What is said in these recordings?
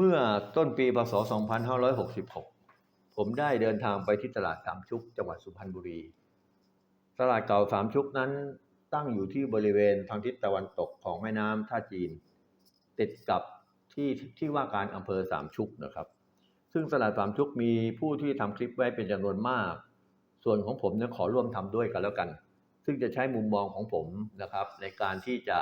เมื่อต้นปีพศ 2566 ผมได้เดินทางไปที่ตลาดสามชุกจังหวัดสุพรรณบุรี ตลาดเก่าสามชุกนั้นตั้งอยู่ที่บริเวณทางทิศตะวันตกของแม่น้ำท่าจีน ติดกับที่ที่ว่าการอำเภอสามชุกนะครับ ซึ่งตลาดสามชุกมีผู้ที่ทำคลิปไว้เป็นจำนวนมาก ส่วนของผมเนี่ยขอร่วมทำด้วยกันแล้วกัน ซึ่งจะใช้มุมมองของผมนะครับ ในการที่จะ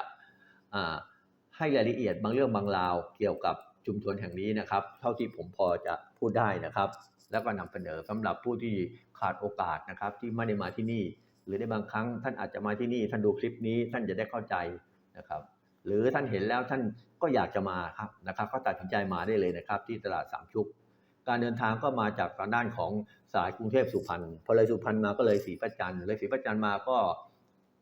ให้รายละเอียดบางเรื่องบางราวเกี่ยวกับ ชุมชนแห่งนี้นะครับ เท่าที่ผมพอจะพูดได้นะครับ แล้วก็นำเสนอสำหรับผู้ที่ขาดโอกาสนะครับ ที่ไม่ได้มาที่นี่ หรือในบางครั้งท่านอาจจะมาที่นี่ ท่านดูคลิปนี้ท่านจะได้เข้าใจนะครับ หรือท่านเห็นแล้วท่านก็อยากจะมาครับนะครับก็ตัดสินใจมาได้เลยนะครับ ที่ตลาดสามชุก การเดินทางก็มาจากทางด้านของสายกรุงเทพสุพรรณพอเลยสุพรรณมาก็เลยศรีประจันเลยศรีประจันมาก็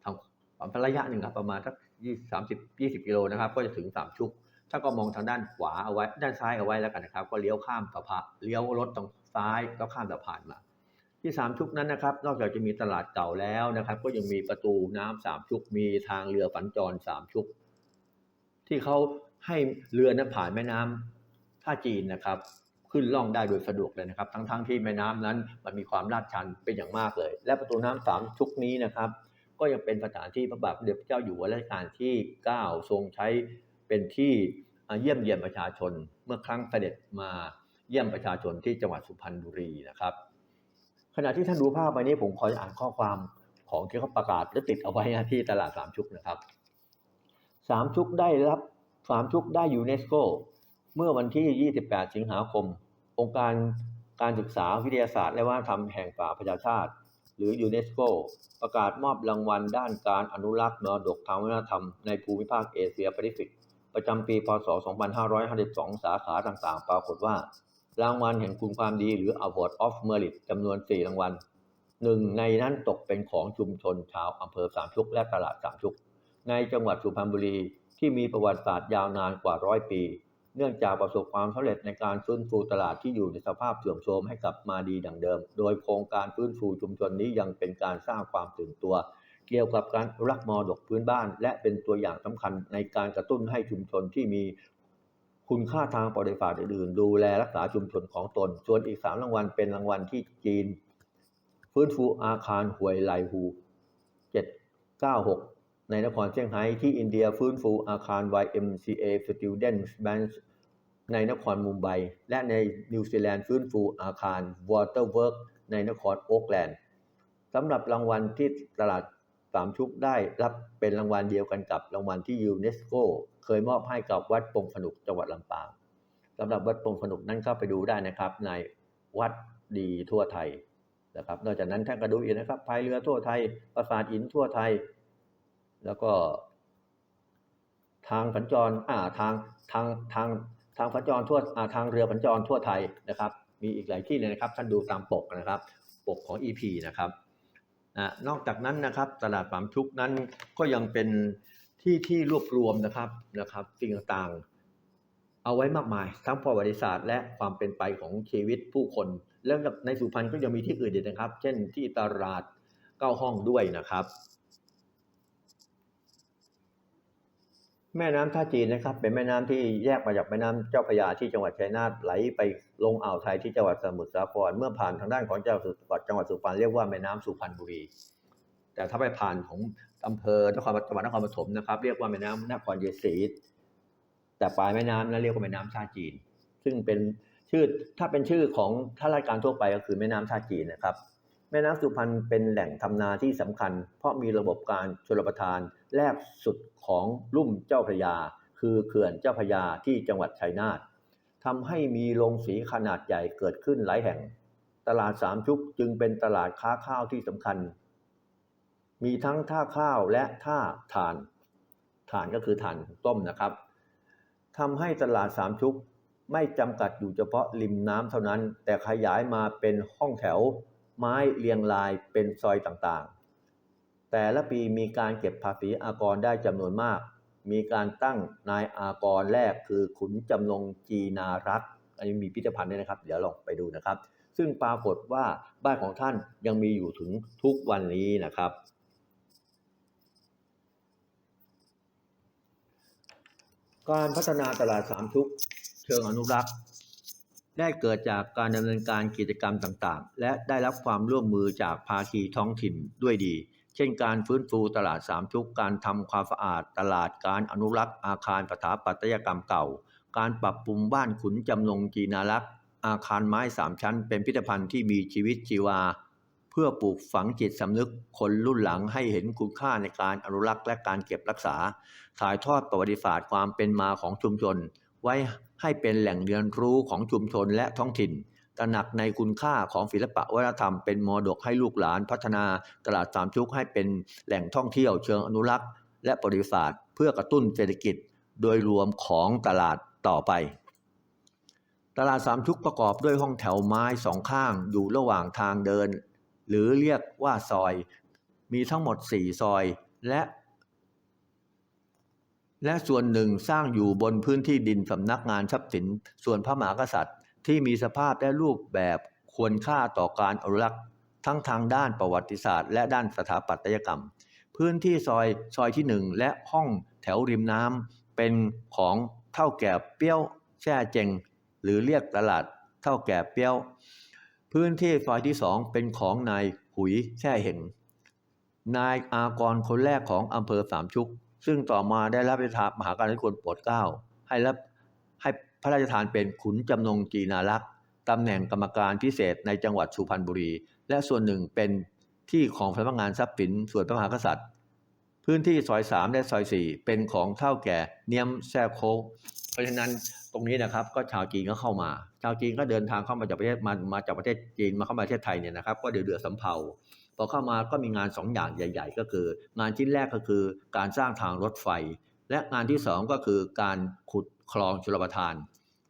ทางความระยะหนึ่งครับประมาณสักยี่สามสิบยี่สิบกิโลนะครับ ก็จะถึงสามชุก ถ้าก็มองทางด้านขวาเอาไว้ด้านซ้ายเอาไว้แล้วกันนะครับ ก็เลี้ยวข้ามสะพานเลี้ยวรถตรงซ้ายก็ข้ามสะพานมา ที่สามชุกนั้นนะครับ นอกจากจะมีตลาดเก่าแล้วนะครับ ก็ยังมีประตูน้ำสามชุกมีทางเรือฝันจรสามชุก ที่เขาให้เรือนั้นผ่านแม่น้ำท่าจีนนะครับ ขึ้นล่องได้โดยสะดวกเลยนะครับ ทั้งๆที่แม่น้ำนั้นมันมีความลาดชันเป็นอย่างมากเลย และประตูน้ำสามชุกนี้นะครับ ก็ยังเป็นสถานที่พระบาทสมเด็จพระเจ้าอยู่หัวรัชกาลที่ 9 ทรงใช้ เป็นที่เยี่ยมเยียนประชาชนเมื่อครั้งเสด็จมาเยี่ยมประชาชนที่จังหวัดสุพรรณบุรีนะครับ ขณะที่ท่านดูภาพไปนี้ผมขออ่านข้อความของที่เขาประกาศและติดเอาไว้ที่ตลาดสามชุกนะครับสามชุกได้รับสามชุกได้ยูเนสโกเมื่อวันที่ 28 สิงหาคม องค์การการศึกษาวิทยาศาสตร์และวัฒนธรรมแห่งสหประชาชาติ หรือยูเนสโกประกาศมอบรางวัลด้านการอนุรักษ์มรดกทางวัฒนธรรมในภูมิภาคเอเชียแปซิฟิก ประจำปีพศ 2552 สาขาต่างๆ ปรากฏว่า รางวัลแห่งคุณความดีหรือ Award of Merit จำนวน 4 รางวัลหนึ่งในนั้นตกเป็นของชุมชนชาวอำเภอสามชุกและตลาดสามชุก ในจังหวัดสุพรรณบุรีที่มีประวัติศาสตร์ยาวนานกว่าร้อยปี เนื่องจากประสบความสำเร็จในการฟื้นฟูตลาดที่อยู่ในสภาพเสื่อมโทรมให้กลับมาดีดังเดิม โดยโครงการฟื้นฟูชุมชนนี้ยังเป็นการสร้างความตื่นตัว เกี่ยวกับการรักมรดกพื้นบ้าน และเป็นตัวอย่างสำคัญในการกระตุ้นให้ชุมชนที่มีคุณค่าทางประวัติศาสตร์อื่นๆดูแลรักษาชุมชนของตน ส่วนอีกสามรางวัลเป็นรางวัลที่จีน ฟื้นฟูอาคารหวยไหลฮู796 ในนครเซี่ยงไฮ้ที่อินเดียฟื้นฟูอาคาร YMCA Students Bank ในนครมุมไบ และในนิวซีแลนด์ฟื้นฟูอาคาร Waterwork ในนครโอ๊กแลนด์สำหรับรางวัลที่ตลาด สามชุกได้รับเป็นรางวัลเดียวกันกับรางวัลที่ยูเนสโกเคยมอบให้กับวัดปงสนุกจังหวัดลำปางสำหรับวัดปงสนุกนั้นเข้าไปดูได้นะครับ ในวัดดีทั่วไทยนะครับ นอกจากนั้นท่านก็ดูอีกนะครับพายเรือทั่วไทยปราสาทหินทั่วไทย แล้วก็ ทางสัญจรอ่าทางทางทางทางสัญจรทั่วอ่าทางเรือสัญจรทั่วไทยนะครับ มีอีกหลายที่เลยนะครับ ท่านดูตามปกนะครับ ปกของ EP นะครับ นะนอกจากนั้นนะครับตลาดปามชุกนั้นก็ยังเป็นที่ที่รวบรวมนะครับนะครับสิ่งต่างๆ เอาไว้มากมาย ทั้งประวัติศาสตร์และความเป็นไปของชีวิตผู้คน แล้วในสุพรรณก็ยังมีที่อื่นอีกนะครับ เช่นที่ตลาดเก้าห้องด้วยนะครับ แม่น้ำท่าจีนนะครับ เป็นแม่น้ำที่แยกมาจากแม่น้ำเจ้าพระยาที่จังหวัดชัยนาทไหลไปลงอ่าวไทยที่จังหวัดสมุทรสาครเมื่อผ่านทางด้านของจังหวัดจังหวัดสุพรรณเรียกว่าแม่น้ำสุพรรณบุรี แต่ถ้าไปผ่านของอำเภอนครจังหวัดนครปฐมนะครับ เรียกว่าแม่น้ำนครเยศรีแต่ปลายแม่น้ำนั้นเรียกว่าแม่น้ำท่าจีน ซึ่งเป็นชื่อถ้าเป็นชื่อของท่าราชการทั่วไปก็คือแม่น้ำท่าจีนนะครับ แม่น้ำสุพรรณเป็นแหล่งทำนาที่สำคัญ เพราะมีระบบการชลประทาน แลบสุดของลุ่มเจ้าพระยา คือเขื่อนเจ้าพระยาที่จังหวัดชัยนาททำให้มีโรงสีขนาดใหญ่เกิดขึ้นหลายแห่ง ตลาดสามชุกจึงเป็นตลาดค้าข้าวที่สำคัญ มีทั้งท่าข้าวและท่าถ่านถ่านก็คือถ่านต้มนะครับทำให้ตลาดสามชุกไม่จำกัดอยู่เฉพาะริมน้ำเท่านั้น แต่ขยายมาเป็นห้องแถว ไม้เรียงรายเป็นซอยต่าง แต่ละปีมีการเก็บภาษีอากรได้จำนวนมาก มีการตั้งนายอากรแรกคือขุนจำนงจีนารักอันนี้มีพิพิธภัณฑ์ด้วยนะครับ เดี๋ยวลองไปดูนะครับ ซึ่งปรากฏว่าบ้านของท่านยังมีอยู่ถึงทุกวันนี้นะครับการพัฒนาตลาดสามชุกเชิงอนุรักษ์ ได้เกิดจากการดำเนินการกิจกรรมต่างๆ และได้รับความร่วมมือจากภาคีท้องถิ่นด้วยดี เช่นการฟื้นฟูตลาดสามชุก การทำความสะอาดตลาดการอนุรักษ์อาคารสถาปัตยกรรมเก่า การปรับปรุงบ้านขุนจำนงจีนารักษ์อาคารไม้สามชั้น เป็นพิพิธภัณฑ์ที่มีชีวิตชีวา เพื่อปลูกฝังจิตสำนึกคนรุ่นหลังให้เห็นคุณค่าในการอนุรักษ์และการเก็บรักษา ถ่ายทอดประวัติศาสตร์ความเป็นมาของชุมชน ไว้ให้เป็นแหล่งเรียนรู้ของชุมชนและท้องถิ่น ตระหนักในคุณค่าของศิลปะวัฒนธรรมเป็นมรดกให้ลูกหลานพัฒนาตลาดสามชุกให้เป็นแหล่งท่องเที่ยวเชิงอนุรักษ์ และประวัติศาสตร์ เพื่อกระตุ้นเศรษฐกิจโดยรวมของตลาดต่อไป ตลาดสามชุกประกอบด้วยห้องแถวไม้สองข้างอยู่ระหว่างทางเดิน หรือเรียกว่าซอย มีทั้งหมด 4 ซอยและและส่วนหนึ่งสร้างอยู่บนพื้นที่ดินสำนักงานทรัพย์สิน ส่วนพระมหากษัตริย์ ที่มีสภาพและรูปแบบควรค่าต่อการอนุรักษ์ทั้งทางด้านประวัติศาสตร์ และด้านสถาปัตยกรรม พื้นที่ซอยซอยที่หนึ่งและห้องแถวริมน้ำเป็นของเท่าแก่เปี้ยวแช่เจงหรือเรียกตลาดเท่าแก่เปี้ยว พื้นที่ซอยที่สองเป็นของนายหุยแช่เห็งนายอากรคนแรกของอำเภอสามชุก ซึ่งต่อมาได้รับพระราชทานมหาการณิกรโปรดเกล้าให้รับ พระราชทานเป็นขุนจำนงจีนารักษ์ตำแหน่งกรรมการพิเศษในจังหวัดสุพรรณบุรี และส่วนหนึ่งเป็นที่ของสำนักงานทรัพย์สินส่วนพระมหากษัตริย์ พื้นที่ซอยสามและซอยสี่เป็นของเท่าแก่เนียมแซ่โคเพราะฉะนั้นตรงนี้นะครับก็ชาวจีนก็เข้ามา ชาวจีนก็เดินทางเข้ามาจากประเทศมามาจากประเทศจีนมาเข้ามาประเทศไทยเนี่ยนะครับก็เดือดเดือดสำเภาพอเข้ามาก็มีงานสองอย่างใหญ่ ๆ ก็คือ งานชิ้นแรกก็คือการสร้างทางรถไฟ และงานที่สองก็คือการขุดคลองชลประทาน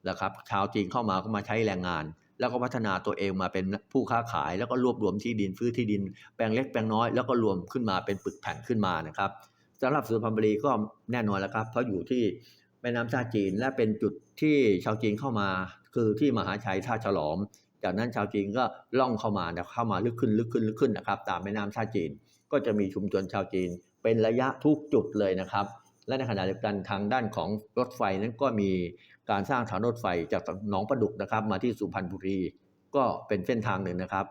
นะครับ ชาวจีนเข้ามาก็มาใช้แรงงาน แล้วก็พัฒนาตัวเองมาเป็นผู้ค้าขาย แล้วก็รวบรวมที่ดินซื้อที่ดินแปลงเล็กแปลงน้อย แล้วก็รวมขึ้นมาเป็นปึกแผ่นขึ้นมานะครับสำหรับสุพรรณบุรีก็แน่นอนแล้วครับ เพราะอยู่ที่แม่น้ำท่าจีนและเป็นจุดที่ชาวจีนเข้ามา คือที่มหาชัยท่าฉลอม จากนั้นชาวจีนก็ล่องเข้ามานะเข้ามาลึกขึ้นลึกขึ้นลึกขึ้นนะครับ ตามแม่น้ำท่าจีนก็จะมีชุมชนชาวจีน เป็นระยะทุกจุดเลยนะครับ และในขณะเดียวกันทางด้านของรถไฟนั้นก็มีการสร้างทางรถไฟจากหนองประดุกนะครับ มาที่สุพรรณบุรีก็เป็นเส้นทางหนึ่งนะครับ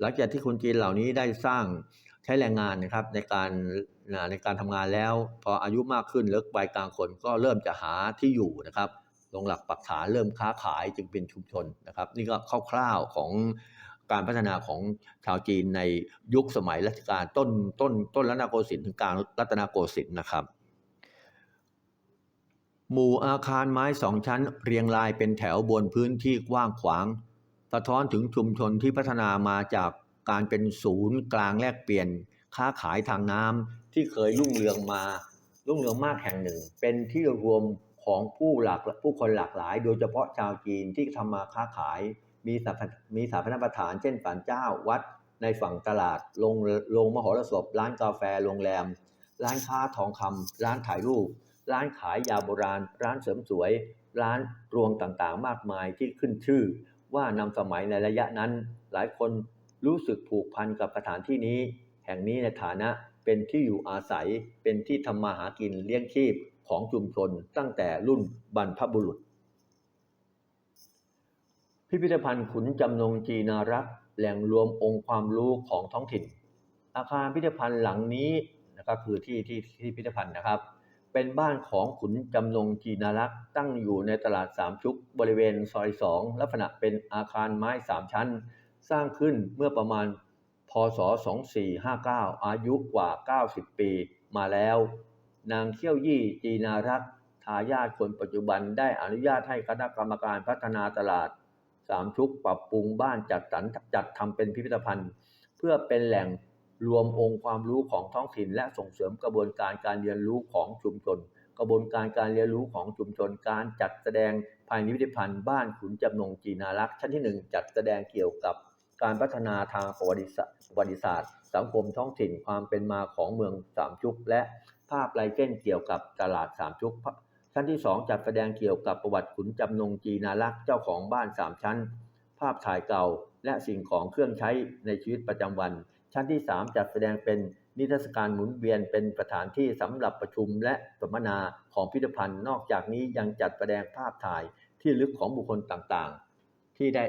หลังจากที่คนจีนเหล่านี้ได้สร้างใช้แรงงานนะครับในการในการทำงานแล้ว พออายุมากขึ้นเลิกวัยกลางคนก็เริ่มจะหาที่อยู่นะครับลงหลักปักฐานเริ่มค้าขายจึงเป็นชุมชนนะครับ นี่ก็คร่าวๆของการพัฒนาของชาวจีนในยุคสมัยรัชกาลต้นต้นต้นรัตนโกสินทร์ถึงกลางรัตนโกสินทร์นะครับ หมู่อาคารไม้สองชั้นเรียงรายเป็นแถวบนพื้นที่กว้างขวาง สะท้อนถึงชุมชนที่พัฒนามาจากการเป็นศูนย์กลางแลกเปลี่ยน ค้าขายทางน้ำที่เคยรุ่งเรืองมารุ่งเรืองมากแห่งหนึ่ง เป็นที่รวมของผู้หลากผู้คนหลากหลาย โดยเฉพาะชาวจีนที่ทำมาค้าขาย มีสถามีสถาปนสถาน เช่นศาลเจ้าวัด ในฝั่งตลาดโรงโรงมหรสพ ร้านกาแฟโรงแรม ร้านค้าทองคำร้านถ่ายรูป ร้านขายยาโบราณ ร้านเสริมสวย ร้านรวงต่างๆ มากมายที่ขึ้นชื่อ ว่านำสมัยในระยะนั้น หลายคนรู้สึกผูกพันกับสถานที่นี้ แห่งนี้ในฐานะเป็นที่อยู่อาศัย เป็นที่ทำมาหากินเลี้ยงชีพของชุมชนตั้งแต่รุ่นบรรพบุรุษ พิพิธภัณฑ์ขุนจำนงจีนารักษ์แหล่งรวมองค์ความรู้ของท้องถิ่น อาคารพิพิธภัณฑ์หลังนี้นะครับคือที่ที่ที่พิพิธภัณฑ์นะครับ เป็นบ้านของขุนจำนงจีนารักษ์ตั้งอยู่ในตลาดสามชุกบริเวณซอยสองลักษณะเป็นอาคารไม้สามชั้น สร้างขึ้นเมื่อประมาณพศ 2459 อายุกว่า 90 ปีมาแล้ว นางเขี้ยวยี่จีนารักษ์ทายาทคนปัจจุบันได้อนุญาตให้คณะกรรมการพัฒนาตลาดสามชุกปรับปรุงบ้านจัดสรรจัดทำเป็นพิพิธภัณฑ์ เพื่อเป็นแหล่ง รวมองค์ความรู้ของท้องถิ่น และส่งเสริมกระบวนการการเรียนรู้ของชุมชน กระบวนการการเรียนรู้ของชุมชน การจัดแสดงภายในพิพิธภัณฑ์บ้านขุนจำนงจีนารักษ์ชั้นที่หนึ่งจัดแสดงเกี่ยวกับการพัฒนาทางประวัติศาสตร์ประวิศาสตร์ สังคมท้องถิ่นความเป็นมาของเมืองสามชุก และภาพลายเส้นเกี่ยวกับตลาดสามชุก ชั้นที่ 2 จัดแสดงเกี่ยวกับประวัติขุนจำนงจีนารักษ์เจ้าของบ้าน3ชั้น ภาพถ่ายเก่าและสิ่งของเครื่องใช้ในชีวิตประจำวัน ชั้นที่ 3 จัดแสดงเป็นนิทรรศการหมุนเวียนเป็นสถานที่สำหรับประชุมและสัมมนาของพิพิธภัณฑ์ นอกจากนี้ยังจัดแสดงภาพถ่ายที่ลึกของบุคคลต่างๆ ที่ได้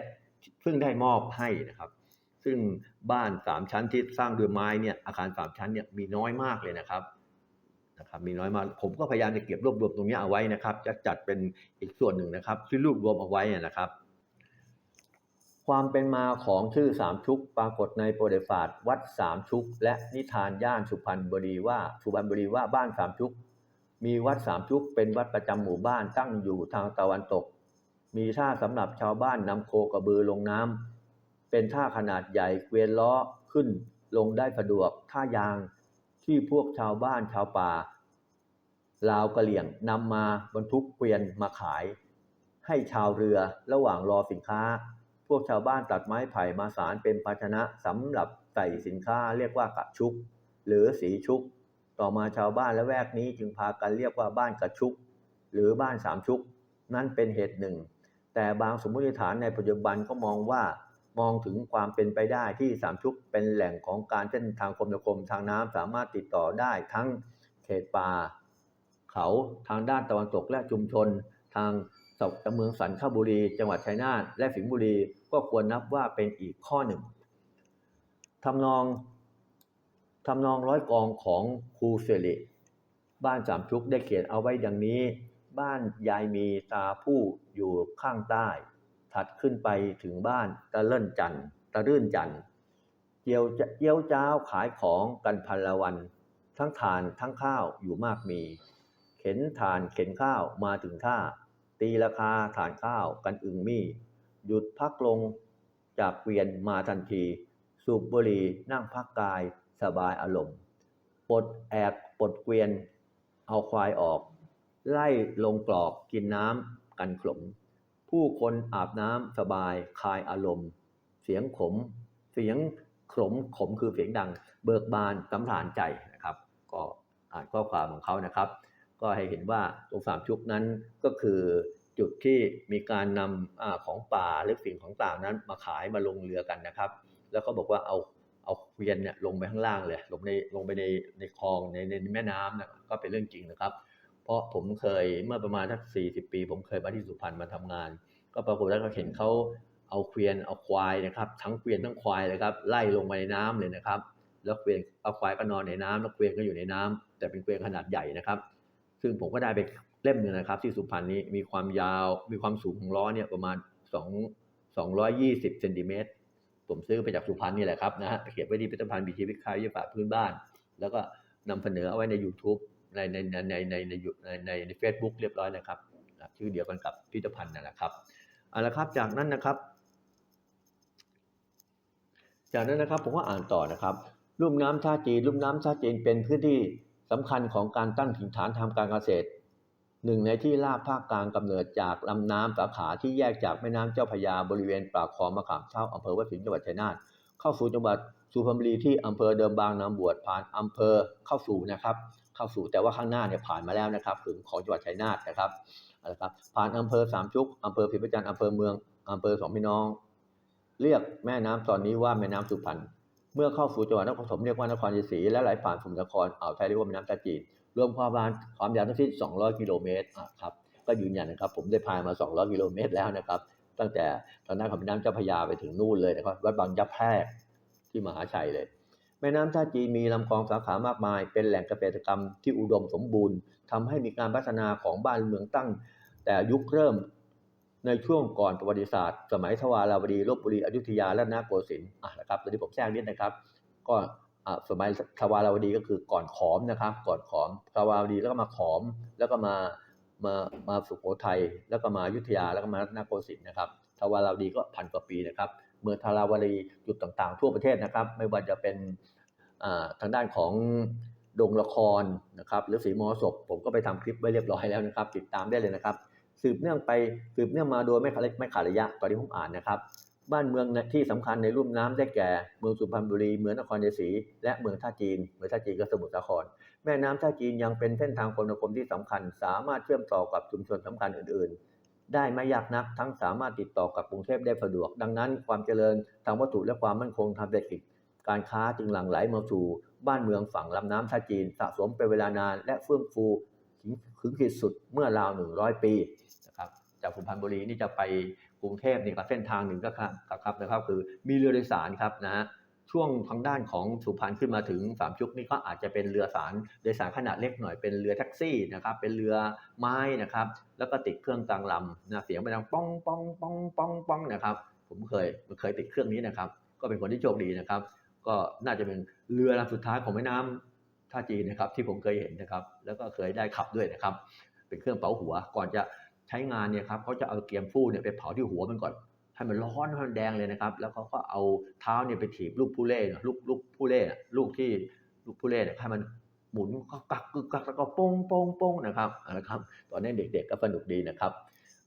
ซึ่งได้มอบให้นะครับ ซึ่งบ้านสามชั้นที่สร้างด้วยไม้เนี่ยอาคารสามชั้นเนี่ยมีน้อยมากเลยนะครับนะครับมีน้อยมากผมก็พยายามจะเก็บรวบรวมตรงนี้เอาไว้นะครับ จะจัดเป็นอีกส่วนหนึ่งนะครับที่รวบรวมเอาไว้นะครับ ความเป็นมาของชื่อสามชุกปรากฏในประวัติศาสตร์วัดสามชุก และนิทานย่านสุพรรณบุรีว่าสุพรรณบุรีว่าบ้านสามชุก มีวัดสามชุกเป็นวัดประจำหมู่บ้านตั้งอยู่ทางตะวันตก มีท่าสำหรับชาวบ้านนำโคกระบือลงน้ำเป็นท่าขนาดใหญ่เกวียนล้อขึ้นลงได้สะดวกท่ายางที่พวกชาวบ้านชาวป่าลาวกะเหลี่ยงนำมาบรรทุกเกวียนมาขาย ให้ชาวเรือระหว่างรอสินค้า พวกชาวบ้านตัดไม้ไผ่มาสารเป็นภาชนะสำหรับใส่สินค้าเรียกว่ากระชุก หรือสีชุก ต่อมาชาวบ้านและแวกนี้จึงพากันเรียกว่าบ้านกระชุก หรือบ้านสามชุก นั่นเป็นเหตุหนึ่ง แต่บางสมมติฐานในปัจจุบันก็มองว่ามองถึงความเป็นไปได้ที่สามชุกเป็นแหล่งของการเส้นทางคมนาคมทางน้ำสามารถติดต่อได้ทั้งเขตป่า เขาทางด้านตะวันตกและชุมชนทาง สกเมืองสันคบุรี จังหวัดชัยนาทและสิงห์บุรี ก็ควรนับว่าเป็นอีกข้อหนึ่งทำนองทำนองร้อยกองของครูเซริบ้านสามชุกได้เขียนเอาไว้ดังนี้ บ้านยายมีตาผู้อยู่ข้างใต้ ถัดขึ้นไปถึงบ้านตะเลิ่นจันทร์ตะรื่นจันทร์เจียวเยี่ยวเจ้าขายของกันพันละวัน ทั้งทานทั้งข้าวอยู่มากมี เข็นทานเข็นข้าวมาถึงท่า ตีราคาฐานข้าวกันอึงมี่ หยุดพักลงจากเกวียนมาทันที สูบบุหรี่นั่งพักกายสบายอารมณ์ปลดแอกปลดเกวียน เอาควายออก ไล่ลงกรอกกินน้ำกันขลม ผู้คนอาบน้ำสบายคลายอารมณ์ เสียงขม เสียงขมขมคือเสียงดัง เบิกบานสำราญใจนะครับ ก็อ่านข้อความของเขานะครับ ก็ให้เห็นว่าตรงสามชุกนั้นก็คือจุดที่มีการนำอของป่าหรือสิ่งของต่างนั้น มาขายมาลงเรือกันนะครับ แล้วเขาบอกว่าเอาเอาเกวียนเนี่ยลงไปข้างล่างเลยลงในลงไปในในคลองในในแม่น้ำนะก็เป็นเรื่องจริงนะครับ เพราะผมเคยเมื่อประมาณสักสี่สิบปี ผมเคยมาที่สุพรรณมาทำงาน ก็ปรากฏว่าก็เห็นเขาเอาเกวียนเอาควายนะครับทั้งเกวียนทั้งควายเลยครับไล่ลงไปในน้ำเลยนะครับ แล้วเกวียนเอาควายก็นอนในน้ำแล้วเกวียนก็อยู่ในน้ำแต่เป็นเกวียนขนาดใหญ่นะครับ ซึ่งผมก็ได้ไปเล่มหนึ่งนะครับ ที่สุพรรณนี้มีความยาวมีความสูงของล้อเนี่ยประมาณ2 220เซนติเมตรผมซื้อไปจากสุพรรณนี่แหละครับนะฮะไปเก็บไว้ที่พิพิธภัณฑ์บีชีวิตคายวิทยาศาสตร์พื้นบ้าน แล้วก็นำเสนอเอาไว้ใน YouTube ในในในในในในในในเฟซบุ๊กเรียบร้อยแล้วครับ ชื่อเดียวกันกับพิพิธภัณฑ์นั่นแหละครับเอาละครับจากนั้นนะครับ จากนั้นนะครับผมก็อ่านต่อนะครับ ลุ่มน้ำท่าจีนลุ่มน้ำท่าจีนเป็นพื้นที่ สำคัญของการตั้งถิ่นฐานทางการเกษตรหนึ่งในที่ราบภาคกลางกำเนิดจากลำน้ำสาขาที่แยกจากแม่น้ำเจ้าพระยาบริเวณปากคลองมะขามเท่าอำเภอวัดสิงห์จังหวัดชัยนาทเข้าสู่จังหวัดสุพรรณบุรีที่อำเภอเดิมบางนางบวชผ่านอำเภอเข้าสู่นะครับ เข้าสู่แต่ว่าข้างหน้าเนี่ยผ่านมาแล้วนะครับถึงของจังหวัดชัยนาทนะครับเอาละครับผ่านอำเภอสามชุกอำเภอพิมพ์จันทร์อำเภอเมืองอำเภอสองพี่น้อง เรียกแม่น้ำตอนนี้ว่าแม่น้ำสุพรรณ มื่อเข้าสู่จังหวัดนครปฐมเรียกว่านครชัยศรีและไหลผ่านสมุทรสาครอ่าวไทยเรียกว่าแม่น้ำตาจีนรวมความยาวความยาวทั้งสิ้น 200 กิโลเมตรครับก็ยืนยันนะครับ ผมได้พายมา 200 กิโลเมตรแล้วนะครับ ตั้งแต่ตอนนั้นของแม่น้ำเจ้าพระยาไปถึงนู่นเลยนะครับวัดบางยับแพรกที่มหาชัยเลย แม่น้ำท่าจีนมีลำคลองสาขามากมาย เป็นแหล่งเกษตรกรรมที่อุดมสมบูรณ์ทำให้มีการพัฒนาของบ้านเมืองตั้ง แต่ยุคเริ่ม ในช่วงก่อนประวัติศาสตร์ สมัยทวาราวดีลบบุรีอยุธยาและนาโกสินทร์อะนะครับตอนนี้ผมแทรกนิดนะครับ ก็สมัยทวาราวดีก็คือก่อนขอมนะครับ ก่อนขอมทวาราวดีแล้วก็มาขอมแล้วก็มามามาสุโขทัยแล้วก็มาอยุธยาแล้วก็มานาโกสินทร์นะครับทวาราวดีก็พันกว่าปีนะครับ เมืองทาราวดีจุดต่างๆ ทั่วประเทศนะครับ ไม่ว่าจะเป็นทางด้านของดงละครนะครับหรือสีมอศพผมก็ไปทำคลิปไว้เรียบร้อยแล้วนะครับ ติดตามได้เลยนะครับ สืบเนื่องไปสืบเนื่องมาโดยไม่ขาดไม่ขาดระยะตอนที่ผมอ่านนะครับ บ้านเมืองที่สำคัญในลุ่มน้ำได้แก่ เมืองสุพรรณบุรีเมืองนครชัยศีและเมืองท่าจีนเมืองท่าจีนก็สมุทรสาคร แม่น้ำท่าจีนยังเป็นเส้นทางคมนาคมที่สำคัญ สามารถเชื่อมต่อกับชุมชนสำคัญอื่น ๆ ได้ไม่ยากนักทั้งสามารถติดต่อกับกรุงเทพได้สะดวก ดังนั้น ความเจริญทางวัตถุและความมั่นคงทางเศรษฐกิจการค้าจึงหลั่งไหลมาสู่บ้านเมืองฝั่งลำน้ำท่าจีนสะสมเป็นเวลานานและเฟื่องฟู ถึงขีดสุดเมื่อราว100ปีนะครับจากสุพรรณบุรีนี่จะไปกรุงเทพนี่ก็เส้นทางหนึ่งก็ครับครับนะครับคือมีเรือโดยสารครับนะฮะช่วงทางด้านของสุพรรณขึ้นมาถึงสามชุกนี่ก็อาจจะเป็นเรือสารโดยสารขนาดเล็กหน่อยเป็นเรือแท็กซี่นะครับเป็นเรือไม้นะครับแล้วก็ติดเครื่องกลางลำนะเสียงมันดังป้องป้องป้องป้องป้องนะครับผมเคยเคยติดเครื่องนี้นะครับ ก็เป็นคนที่โชคดีนะครับ ก็น่าจะเป็นเรือลำสุดท้ายของแม่น้ำ ท่าจีนนะครับที่ผมเคยเห็นนะครับ แล้วก็เคยได้ขับด้วยนะครับ เป็นเครื่องเป่าหัวก่อนจะใช้งานเนี่ยครับเขาจะเอาเกียมฟู่เนี่ยไปเผาที่หัวมันก่อนให้มันร้อนให้มันแดงเลยนะครับ แล้วเขาก็เอาเท้าเนี่ยไปถีบลูกผู้เล่นะลูกลูกผู้เล่นะลูกที่ลูกผู้เล่เนี่ยให้มันหมุนก็กักกึกกักแล้วก็โป้งโป้งโป้งนะครับเอาละครับ ตอนนี้เด็กๆก็สนุกดีนะครับ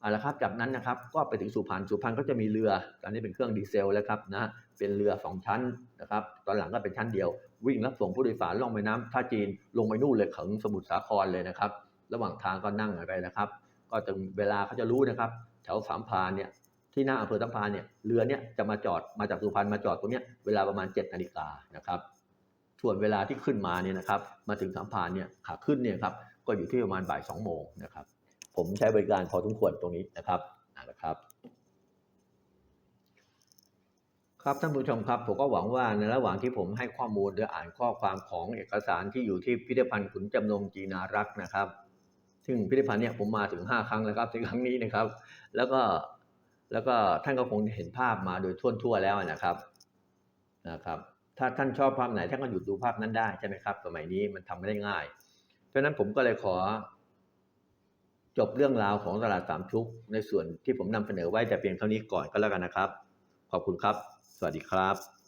เอาละครับ จากนั้นนะครับก็ไปถึงสุพรรณสุพรรณก็จะมีเรือตอนนี้เป็นเครื่องดีเซลแล้วครับนะเป็นเรือสองชั้นนะครับตอนหลังก็เป็นชั้นเดียว วิ่งรับส่งผู้โดยสารล่องแม่น้ำท่าจีน ลงไปนู่นเลยถึงสมุทรสาครเลยนะครับ ระหว่างทางก็นั่งไปนะครับ ก็ถึงเวลาเขาจะรู้นะครับ แถวสามพานเนี่ยที่หน้าอำเภอสามพานเนี่ยเรือเนี่ยจะมาจอดมาจากสุพรรณมาจอดตรงเนี้ยเวลาประมาณ7จ็ดนาฬิกานะครับส่วนเวลาที่ขึ้นมาเนี่ยนะครับมาถึงสามพานเนี่ยขาขึ้นเนี่ยครับก็อยู่ที่ประมาณบ่ายสองโมงนะครับ ผมใช้บริการพอสมควรตรงนี้นะครับเอาละครับ ครับท่านผู้ชมครับ ผมก็หวังว่าในระหว่างที่ผมให้ข้อมูลหรืออ่านข้อความของเอกสารที่อยู่ที่พิพิธภัณฑ์ขุนจำนงจีนารักษ์นะครับ ซึ่งพิพิธภัณฑ์เนี่ยผมมาถึงห้าครั้งแล้วครับถึงครั้งนี้นะครับ แล้วก็แล้วก็ท่านก็คงเห็นภาพมาโดยทั่วๆแล้วนะครับนะครับ ถ้าท่านชอบภาพไหนท่านก็หยุดดูภาพนั้นได้ใช่ไหมครับ สมัยนี้มันทำไม่ได้ง่าย เพราะฉะนั้นผมก็เลยขอ จบเรื่องราวของตลาดสามชุก ในส่วนที่ผมนำเสนอไว้แต่เพียงเท่านี้ก่อนก็แล้วกันนะครับ ขอบคุณครับ สวัสดีครับ